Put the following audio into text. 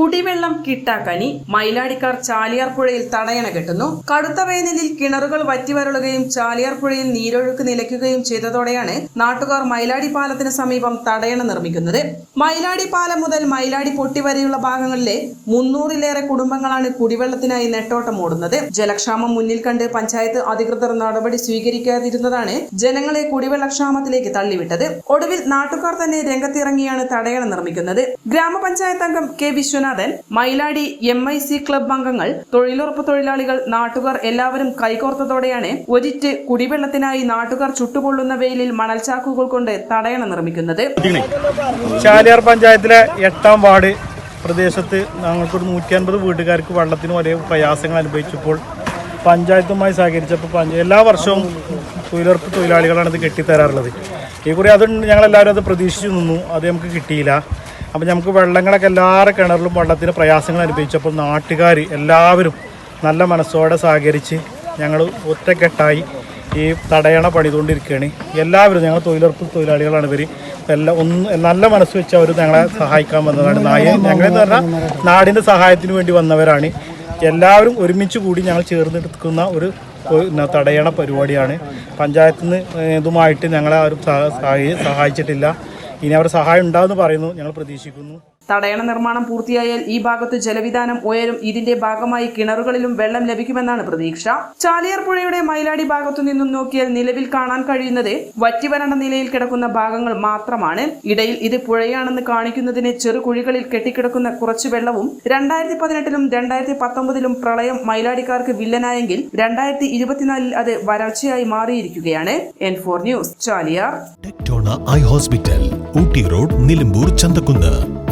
കുടിവെള്ളം കിട്ടാക്കനി മൈലാടിക്കാർ ചാലിയാർ പുഴയിൽ തടയണ കെട്ടുന്നു. കടുത്ത വേനലിൽ കിണറുകൾ വറ്റിവരളുകയും ചാലിയാർ പുഴയിൽ നീരൊഴുക്ക് നിലയ്ക്കുകയും ചെയ്തതോടെയാണ് നാട്ടുകാർ മൈലാടി പാലത്തിന് സമീപം തടയണ നിർമ്മിക്കുന്നത്. മൈലാടി പാലം മുതൽ മൈലാടി പൊട്ടി വരെയുള്ള ഭാഗങ്ങളിലെ മുന്നൂറിലേറെ കുടുംബങ്ങളാണ് കുടിവെള്ളത്തിനായി നെട്ടോട്ടം ഓടുന്നത്. ജലക്ഷാമം മുന്നിൽ കണ്ട് പഞ്ചായത്ത് അധികൃതർ നടപടി സ്വീകരിക്കാതിരുന്നതാണ് ജനങ്ങളെ കുടിവെള്ളക്ഷാമത്തിലേക്ക് തള്ളിവിട്ടത്. ഒടുവിൽ നാട്ടുകാർ തന്നെ രംഗത്തിറങ്ങിയാണ് തടയണ നിർമ്മിക്കുന്നത്. ഗ്രാമപഞ്ചായത്ത് അംഗം K Viswanathan Mailadi M I C club അംഗങ്ങൾ തൊഴിലുറപ്പ് തൊഴിലാളികൾ നാട്ടുകാർ എല്ലാവരും കൈകോർത്തതോടെയാണ് ഒരിറ്റ് കുടിവെള്ളത്തിനായി നാട്ടുകാർ ചുട്ടുപൊള്ളുന്ന വെയിലിൽ മണൽച്ചാക്കുകൾ കൊണ്ട് തടയണ നിർമ്മിക്കുന്നത്. ചാലിയാർ പഞ്ചായത്തിലെ എട്ടാം വാർഡ് പ്രദേശത്ത് ഞങ്ങൾക്കൊരു നൂറ്റി അൻപത് വീട്ടുകാർക്ക് വെള്ളത്തിന് ഒരേ പ്രയാസങ്ങൾ അനുഭവിച്ചപ്പോൾ പഞ്ചായത്തുമായി സഹകരിച്ചപ്പോൾ പഞ്ചായത്ത് എല്ലാ വർഷവും തൊഴിലുറപ്പ് തൊഴിലാളികളാണ് ഇത് കെട്ടിത്തരാറുള്ളത്. ഈ കുറി അത് ഞങ്ങളെല്ലാവരും അത് പ്രതീക്ഷിച്ചു നിന്നു. അത് നമുക്ക് കിട്ടിയില്ല. അപ്പോൾ നമുക്ക് വെള്ളങ്ങളൊക്കെ എല്ലാവരുടെ കിണറിലും വെള്ളത്തിന് പ്രയാസങ്ങൾ അനുഭവിച്ചപ്പോൾ നാട്ടുകാർ എല്ലാവരും നല്ല മനസ്സോടെ സഹകരിച്ച് ഞങ്ങൾ ഒറ്റക്കെട്ടായി ഈ തടയണ പണിതുകൊണ്ടിരിക്കുകയാണ്. എല്ലാവരും ഞങ്ങൾ തൊഴിലുറപ്പ് തൊഴിലാളികളാണ് ഇവർ എല്ലാം ഒന്ന് നല്ല മനസ്സ് വെച്ച് അവർ ഞങ്ങളെ സഹായിക്കാൻ വന്നതാണ്. നായ ഞങ്ങളെന്ന് പറഞ്ഞാൽ നാടിന്റെ സഹായത്തിന് വേണ്ടി വന്നവരാണ്. എല്ലാവരും ഒരുമിച്ച് കൂടി ഞങ്ങൾ ചേർന്നെടുക്കുന്ന ഒരു ഒരു തടയണ പരിപാടിയാണ്. പഞ്ചായത്തിൽ നിന്ന് ഇതുമായിട്ട് ഞങ്ങളെ ആരും സഹായി- സഹായിച്ചിട്ടില്ല. ഇനി അവരുടെ സഹായം ഉണ്ടാവുമെന്ന് പറയുന്നു. ഞങ്ങൾ പ്രതീക്ഷിക്കുന്നു. തടയണ നിർമ്മാണം പൂർത്തിയായാൽ ഈ ഭാഗത്ത് ജലവിധാനം ഉയരും. ഇതിന്റെ ഭാഗമായി കിണറുകളിലും വെള്ളം ലഭിക്കുമെന്നാണ് പ്രതീക്ഷ. ചാലിയാർ പുഴയുടെ മൈലാടി ഭാഗത്തു നിന്നും നോക്കിയാൽ നിലവിൽ കാണാൻ കഴിയുന്നത് വറ്റിവരണ്ട നിലയിൽ കിടക്കുന്ന ഭാഗങ്ങൾ മാത്രമാണ്. ഇടയിൽ ഇത് പുഴയാണെന്ന് കാണിക്കുന്നതിന് ചെറു കുഴികളിൽ കെട്ടിക്കിടക്കുന്ന കുറച്ച് വെള്ളവും രണ്ടായിരത്തി പതിനെട്ടിലും രണ്ടായിരത്തി പത്തൊമ്പതിലും പ്രളയം മൈലാടിക്കാർക്ക് വില്ലനായെങ്കിൽ രണ്ടായിരത്തി ഇരുപത്തിനാലിൽ അത് വരൾച്ചയായി മാറിയിരിക്കുകയാണ്. N four news Chaliyar. I hospital Ooty road Nilambur Chanthakunnu.